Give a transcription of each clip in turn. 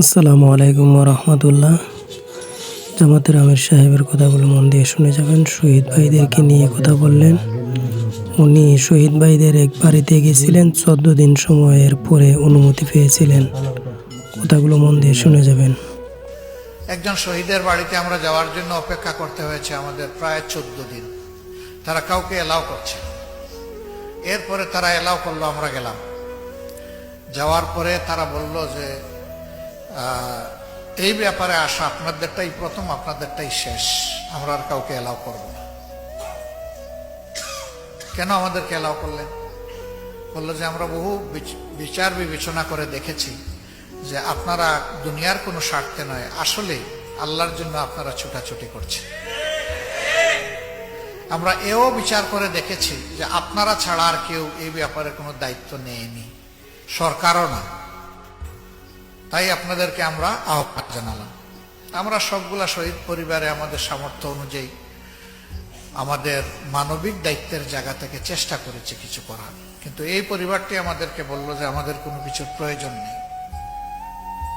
আসসালামু আলাইকুম রহমতুল্লাহ জামাতের আমির সাহেবের কথাগুলো মন দিয়ে শুনে যাবেন। শহীদ ভাইদেরকে নিয়ে কথা বললেন। উনি শহীদ ভাইদের এক বাড়িতে গেছিলেন চোদ্দ দিন সময়ের পরে অনুমতি পেয়েছিলেন। কথাগুলো মন দিয়ে শুনে যাবেন। একজন শহীদের বাড়িতে আমরা যাওয়ার জন্য অপেক্ষা করতে হয়েছে আমাদের প্রায় চোদ্দ দিন তারা কাউকে এলাও করছে এরপরে তারা এলাও করল, আমরা গেলাম। যাওয়ার পরে তারা বলল যে এই ব্যাপারে আসা আপনাদেরটাই প্রথম, আপনাদেরটাই শেষ। আমরা আর কাউকে এলাও করব না। কেন আমাদেরকে এলাও করলেন? বলল যে আমরা বহু বিচার বিবেচনা করে দেখেছি যে আপনারা দুনিয়ার কোনো স্বার্থে নয়, আসলে আল্লাহর জন্য আপনারা ছুটাছুটি করছেন। আমরা এও বিচার করে দেখেছি যে আপনারা ছাড়া আর কেউ এই ব্যাপারে কোনো দায়িত্ব নেয়নি। সরকারও না। তাই আপনাদেরকে আমরা আহ্বান জানালাম। আমরা সবগুলা শহীদ পরিবারে আমাদের সামর্থ্য অনুযায়ী আমাদের মানবিক দায়িত্বের জায়গা থেকে চেষ্টা করেছি কিছু করার। কিন্তু এই পরিবারটি আমাদেরকে বলল যে আমাদের কোনো কিছুর প্রয়োজন নেই।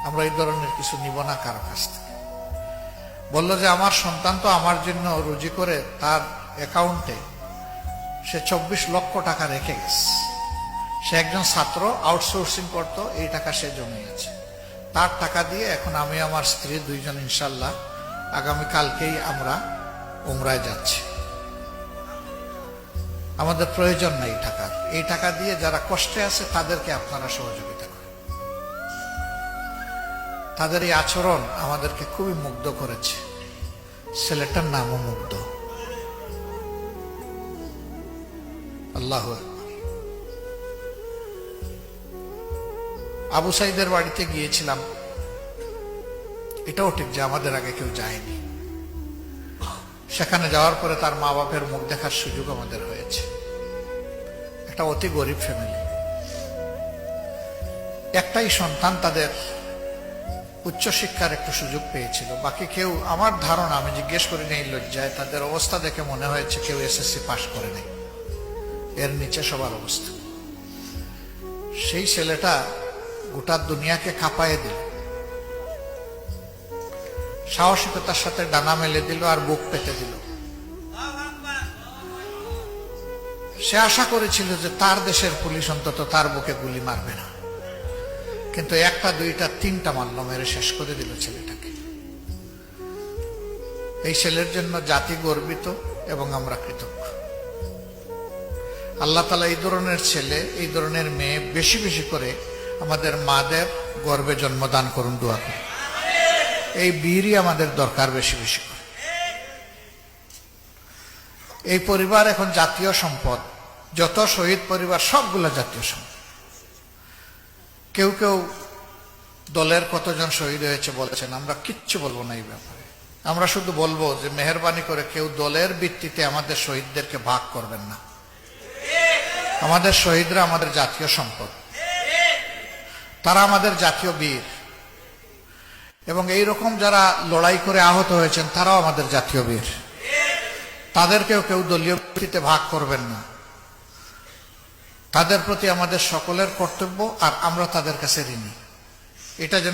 আমরা এই ধরনের কিছু নিব না কারও কাছ থেকে। বলল যে আমার সন্তান তো আমার জন্য রুজি করে তার অ্যাকাউন্টে সে চব্বিশ লক্ষ টাকা রেখে গেছে। সে একজন ছাত্র, আউটসোর্সিং করতো, এই টাকা সে জমিয়েছে। তার টাকা দিয়ে এখন আমি আমার স্ত্রী দুইজন ইনশাল্লাহ আগামী কালকেই আমরা উমরায় যাচ্ছি। আমাদের প্রয়োজন নাই টাকার এই টাকা দিয়ে যারা কষ্টে আছে তাদেরকে আপনারা সহযোগিতা করেন। তাদের এই আচরণ আমাদেরকে খুবই মুগ্ধ করেছে। ছেলেটার নামও মুগ্ধ। আল্লাহ আবু সাইদের বাড়িতে গিয়েছিলাম। এটাও ঠিক যে আমাদের আগে কেউ যায়নি। সেখানে যাওয়ার পরে তার মা বাপের মুখ দেখার সুযোগ আমাদের হয়েছে। একটা অতি গরিব ফ্যামিলি একটাই সন্তান তাদের উচ্চশিক্ষার একটু সুযোগ পেয়েছিল। বাকি কেউ, আমার ধারণা, আমি জিজ্ঞেস করি নেই লজ্জায়, তাদের অবস্থা দেখে মনে হয়েছে কেউ এসএসসি পাশ করে নেই এর নিচে সবার অবস্থা। সেই ছেলেটা গোটা দুনিয়াকে কাঁপায়ে দিল। সাহসিকতার সাথে ডানা মেলে দিল আর বুক পেতে দিল। সে আশা করেছিল যে তার দেশের পুলিশ অন্তত তার বুকে গুলি মারবে না। কিন্তু একটা, দুইটা, তিনটা মারল, মেরে শেষ করে দিল ছেলেটাকে। এই ছেলের জন্য জাতি গর্বিত এবং আমরা কৃতজ্ঞ। আল্লাহ তালা এই ধরনের ছেলে, এই ধরনের মেয়ে বেশি বেশি করে আমাদের মাদের গর্বে জন্মদান করুন, দোয়া করুন। এই বীরই আমাদের দরকার বেশি বেশি করে। এই পরিবার এখন জাতীয় সম্পদ। যত শহীদ পরিবার, সবগুলো জাতীয় সম্পদ। কেউ কেউ দলের কতজন শহীদ হয়েছে বলেছেন, আমরা কিচ্ছু বলব না এই ব্যাপারে। আমরা শুধু বলব যে মেহরবানি করে কেউ দলের ভিত্তিতে আমাদের শহীদদেরকে ভাগ করবেন না। আমাদের শহীদরা আমাদের জাতীয় সম্পদ। তারা আমাদের জাতীয় বীর। এবং এই রকম যারা লড়াই করে আহত হয়েছেন, তারাও আমাদের জাতীয় বীর। তাদেরকেও কেউ দলীয় ভিত্তিতে ভাগ করবেন না। তাদের প্রতি আমাদের সকলের কর্তব্য, আর আমরা তাদের কাছে ঋণী। এটা যেন